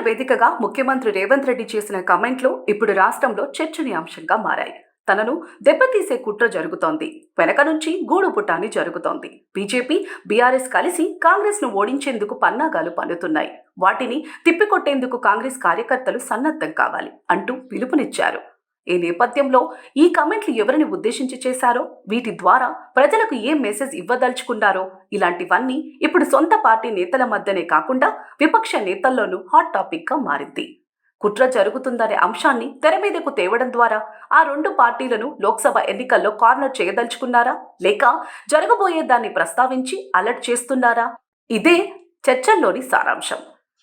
ఎన్నికల వేదికగా ముఖ్యమంత్రి రేవంత్ రెడ్డి చేసిన కమెంట్లు ఇప్పుడు రాష్ట్రంలో చర్చనీయాంశంగా మారాయి. తనను దెబ్బతీసే కుట్ర జరుగుతోంది. వెనక నుంచి గూడుపుటాని జరుగుతోంది. బీజేపీ బీఆర్ఎస్ కలిసి కాంగ్రెస్ను ఓడించేందుకు పన్నాగాలు పన్నుతున్నాయి. వాటిని తిప్పికొట్టేందుకు కాంగ్రెస్ కార్యకర్తలు సన్నద్ధం కావాలి అంటూ పిలుపునిచ్చారు. ఈ నేపథ్యంలో ఈ కమెంట్లు ఎవరిని ఉద్దేశించి చేశారో వీటి ద్వారా ప్రజలకు ఏ మెసేజ్ ఇవ్వదలుచుకున్నారో ఇలాంటివన్నీ ఇప్పుడు సొంత పార్టీ నేతల మధ్యనే కాకుండా విపక్ష నేతల్లోనూ హాట్ టాపిక్గా మారింది. కుట్ర జరుగుతుందనే అంశాన్ని తెర మీదకు తేవడం ద్వారా ఆ రెండు పార్టీలను లోక్సభ ఎన్నికల్లో కార్నర్ చేయదలుచుకున్నారా? లేక జరగబోయే దాన్ని ప్రస్తావించి అలర్ట్ చేస్తున్నారా? ఇదే చర్చల్లోని సారాంశం.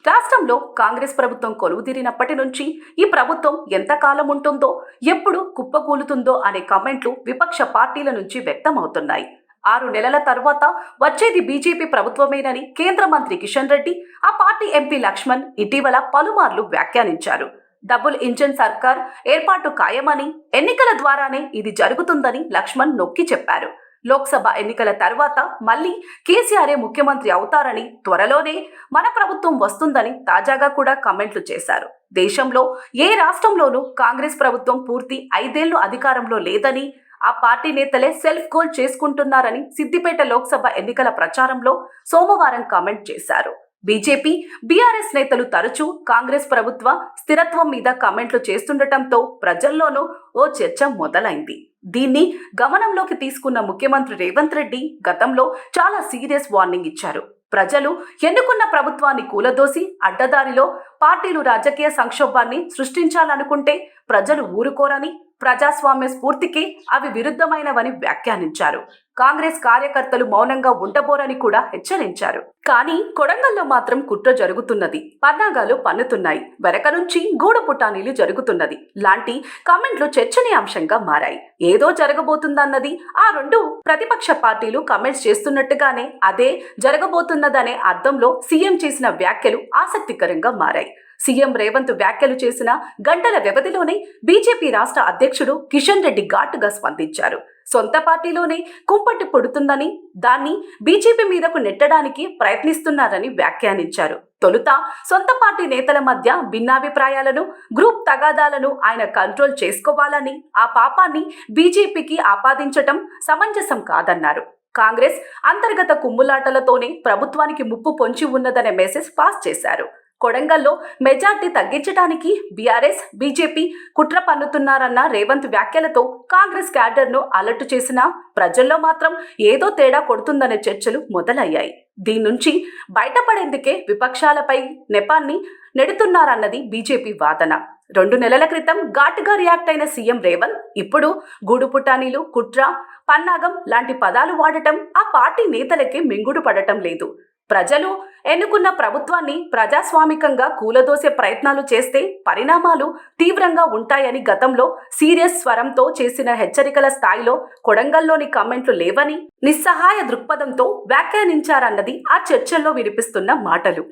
రాష్ట్రంలో కాంగ్రెస్ ప్రభుత్వం కొలువుదీరినప్పటి నుంచి ఈ ప్రభుత్వం ఎంతకాలం ఉంటుందో ఎప్పుడు కుప్పకూలుతుందో అనే కమెంట్లు విపక్ష పార్టీల నుంచి వ్యక్తమవుతున్నాయి. ఆరు నెలల తర్వాత వచ్చేది బీజేపీ ప్రభుత్వమేనని కేంద్ర మంత్రి కిషన్ రెడ్డి ఆ పార్టీ ఎంపీ లక్ష్మణ్ ఇటీవల పలుమార్లు వ్యాఖ్యానించారు. డబుల్ ఇంజన్ సర్కార్ ఏర్పాటు ఖాయమని ఎన్నికల ద్వారానే ఇది జరుగుతుందని లక్ష్మణ్ నొక్కి చెప్పారు. లోక్సభ ఎన్నికల తర్వాత మళ్ళీ కేసీఆరే ముఖ్యమంత్రి అవుతారని త్వరలోనే మన ప్రభుత్వం వస్తుందని తాజాగా కూడా కమెంట్లు చేశారు. దేశంలో ఏ రాష్ట్రంలోనూ కాంగ్రెస్ ప్రభుత్వం పూర్తి ఐదేళ్ళు అధికారంలో లేదని ఆ పార్టీ నేతలే సెల్ఫ్ గోల్ చేసుకుంటున్నారని సిద్దిపేట లోక్సభ ఎన్నికల ప్రచారంలో సోమవారం కామెంట్ చేశారు. బీజేపీ బీఆర్ఎస్ నేతలు తరచూ కాంగ్రెస్ ప్రభుత్వ స్థిరత్వం మీద కామెంట్లు చేస్తుండటంతో ప్రజల్లోనూ ఓ చర్చ మొదలైంది. దీన్ని గమనంలోకి తీసుకున్న ముఖ్యమంత్రి రేవంత్ రెడ్డి గతంలో చాలా సీరియస్ వార్నింగ్ ఇచ్చారు. ప్రజలు ఎన్నుకున్న ప్రభుత్వాన్ని కూలదోసి అడ్డదారిలో పార్టీలు రాజకీయ సంక్షోభాన్ని సృష్టించాలనుకుంటే ప్రజలు ఊరుకోరని ప్రజాస్వామ్య స్ఫూర్తికి అవి విరుద్ధమైనవని వ్యాఖ్యానించారు. కాంగ్రెస్ కార్యకర్తలు మౌనంగా ఉండబోరని కూడా హెచ్చరించారు. కానీ కొడంగల్లో మాత్రం కుట్ర జరుగుతున్నది. పన్నాగాలు పన్నుతున్నాయి. వెనక నుంచి గూడు పుటానీలు జరుగుతున్నది. లాంటి కామెంట్లు చర్చనీయాంశంగా మారాయి. ఏదో జరగబోతుందన్నది ఆ రెండు ప్రతిపక్ష పార్టీలు కమెంట్స్ చేస్తున్నట్టుగానే అదే జరగబోతున్నదనే అర్థంలో సీఎం చేసిన వ్యాఖ్యలు ఆసక్తికరంగా మారాయి. సీఎం రేవంత్ వ్యాఖ్యలు చేసిన గంటల వ్యవధిలోనే బీజేపీ రాష్ట్ర అధ్యక్షుడు కిషన్ రెడ్డి ఘాటుగా స్పందించారు. సొంత పార్టీలోనే కుంపటి పొడుతుందని దాన్ని బీజేపీ మీదకు నెట్టడానికి ప్రయత్నిస్తున్నారని వ్యాఖ్యానించారు. తొలుత సొంత పార్టీ నేతల మధ్య భిన్నాభిప్రాయాలను గ్రూప్ తగాదాలను ఆయన కంట్రోల్ చేసుకోవాలని ఆ పాపాన్ని బీజేపీకి ఆపాదించటం సమంజసం కాదన్నారు. కాంగ్రెస్ అంతర్గత కుమ్ములాటలతోనే ప్రభుత్వానికి ముప్పు పొంచి ఉన్నదనే మెసేజ్ పాస్ చేశారు. కొడంగల్లో మెజార్టీ తగ్గించడానికి బీఆర్ఎస్ బీజేపీ కుట్ర పన్నుతున్నారన్న రేవంత్ వ్యాఖ్యలతో కాంగ్రెస్ క్యాడర్ను అలర్ట్ చేసినా ప్రజల్లో మాత్రం ఏదో తేడా కొడుతుందనే చర్చలు మొదలయ్యాయి. దీని నుంచి బయటపడేందుకే విపక్షాలపై నెపాన్ని నెడుతున్నారన్నది బీజేపీ వాదన. రెండు నెలల క్రితం ఘాటుగా రియాక్ట్ అయిన సీఎం రేవంత్ ఇప్పుడు గూడు పుటానీలు కుట్ర పన్నాగం లాంటి పదాలు వాడటం ఆ పార్టీ నేతలకే మింగుడు పడటం లేదు. ప్రజలు ఎన్నుకున్న ప్రభుత్వాన్ని ప్రజాస్వామికంగా కూలదోసే ప్రయత్నాలు చేస్తే పరిణామాలు తీవ్రంగా ఉంటాయని గతంలో సీరియస్ స్వరంతో చేసిన హెచ్చరికల స్థాయిలో కొడంగల్లోని కమెంట్లు లేవని నిస్సహాయ దృక్పథంతో వ్యాఖ్యానించారన్నది ఆ చర్చల్లో వినిపిస్తున్న మాటలు.